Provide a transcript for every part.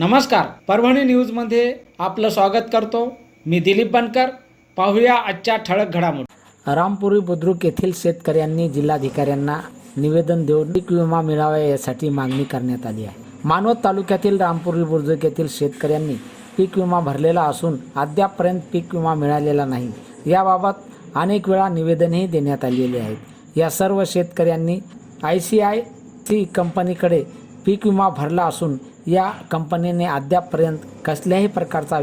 नमस्कार. परभणी न्यूजमध्ये आपलं स्वागत करतो. मी दिलीप बनकर. पाहूया आजच्या ठळक घडामोडी. रामपुरी बुद्रुक येथील शेतकऱ्यांनी जिल्हाधिकाऱ्यांना निवेदन देऊन पीक विमा मिळावा यासाठी मागणी करण्यात आली आहे. मानवत तालुक्यातील रामपुरी बुद्रुक येथील शेतकऱ्यांनी पीक विमा भरलेला असून अद्यापपर्यंत पीक विमा मिळालेला नाही. याबाबत अनेक वेळा निवेदनही देण्यात आलेले आहेत. या सर्व शेतकऱ्यांनी आय सी आय सी कंपनीकडे पीक विमा भरला असून या कंपनीने अद्यापपर्यंत कसल्याही प्रकारचा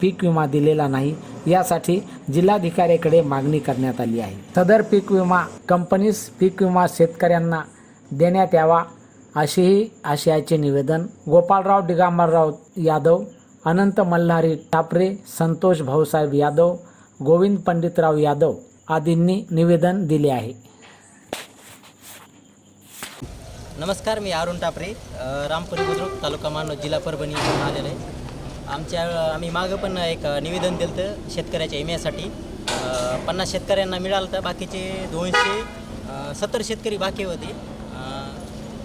पीक विमा दिलेला नाही. यासाठी जिल्हाधिकाऱ्याकडे मागणी करण्यात आली आहे. सदर पीक विमा कंपनीस पीक विमा शेतकऱ्यांना देण्यात यावा असेही आशयाचे निवेदन गोपाळराव डिगामरराव यादव अनंत मल्हारी टापरे संतोष भाऊसाहेब यादव गोविंद पंडितराव यादव आदींनी निवेदन दिले आहे. नमस्कार मी अरुण टापरे रामपुरी बुद्रुक तालुका मानव जिल्हा परभणी इथून आलेलो आहे. आमच्या आम्ही मागं पण एक निवेदन दिलं होतं शेतकऱ्याच्या एम्यासाठी पन्नास शेतकऱ्यांना मिळालं तर बाकीचे दोनशे सत्तर शेतकरी बाकी होते.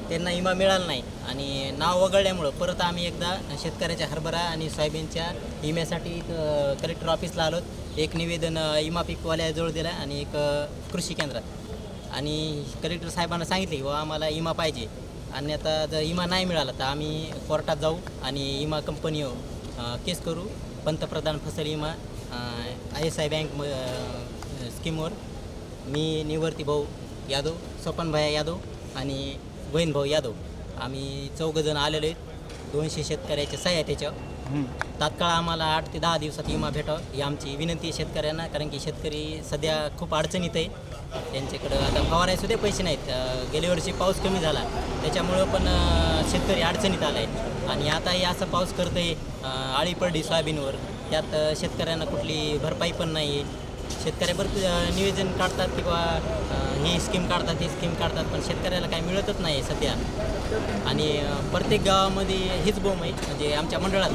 त्यांना इमा मिळाला नाही आणि नाव वगळल्यामुळं परत आम्ही एकदा शेतकऱ्याच्या हरभरा आणि सोयाबीनच्या विम्यासाठी कलेक्टर ऑफिसला आलो. एक निवेदन इमा पिकवाल्याजवळ दिला आणि एक कृषी केंद्रात. आणि कलेक्टर साहेबांना सांगितले की बाबा आम्हाला इमा पाहिजे. आणि आता जर इमा नाही मिळाला तर आम्ही कोर्टात जाऊ आणि इमा कंपनीवर केस करू. पंतप्रधान फसल विमा आय एस आय बँक म- स्कीमवर मी निवर्ती भाऊ यादव स्वपन यादव आणि बहीण भाऊ यादव. आम्ही चौघजण आलेलो आहेत. दोनशे शेतकऱ्याच्या सह्या त्याच्यावर. तात्काळ आम्हाला आठ ते दहा दिवसात विमा भेटावा ही आमची विनंती आहे शेतकऱ्यांना कारण की शेतकरी सध्या खूप अडचणीत आहे. त्यांच्याकडं आता फवारायसुद्धा पैसे नाहीत. गेल्या वर्षी पाऊस कमी झाला. त्याच्यामुळं पण शेतकरी अडचणीत आला आहे आणि आताही असं पाऊस करतं आहे आळी पडली सोयाबीनवर. त्यात शेतकऱ्यांना कुठली भरपाई पण नाही आहे शेतकऱ्यावर नियोजन काढतात किंवा ही स्कीम काढतात ही स्कीम काढतात पण शेतकऱ्याला काही मिळतच नाही सध्या. आणि प्रत्येक गावामध्ये हीच बोम आहे म्हणजे आमच्या मंडळात.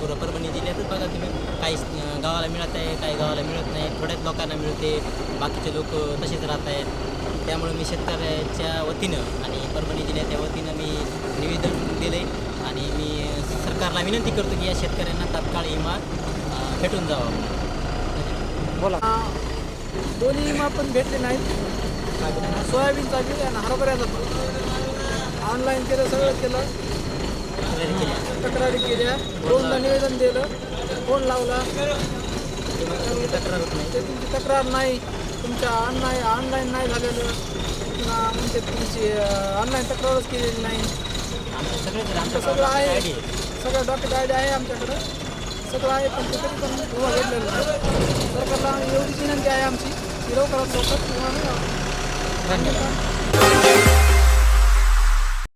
पुरं परभणी जिल्ह्यातच बघा तुम्ही काही गावाला मिळत आहे काही गावाला मिळत नाही थोड्याच लोकांना मिळते बाकीचे लोक तसेच राहत आहेत. त्यामुळे मी शेतकऱ्याच्या वतीनं आणि परभणी जिल्ह्याच्या वतीनं मी निवेदन दिलं आहे आणि मी सरकारला विनंती करतो की या शेतकऱ्यांना तात्काळ विमा भेटून जावा. बोला. दोन्ही विमा पण भेटले नाहीत. सोयाबीनचा बी आणि हरभऱ्याचा पण. ऑनलाईन केलं सगळं केलं. तक्रारी केल्या. दोनदा निवेदन दिलं. फोन लावला. तक्रार ते तुमची तक्रार नाही. तुमच्या ऑनलाईन ऑनलाईन नाही झालेलं. म्हणजे तुमची ऑनलाईन तक्रारच केलेली नाही. सगळं आहे. सगळं डॉक्टर गाईड आहे आमच्याकडं. सगळं आहे पण तरी पण विमा भेटलेलं नाही सरकारला एवढीच विनंती आहे आमची की लवकरात लवकर धन्यवाद.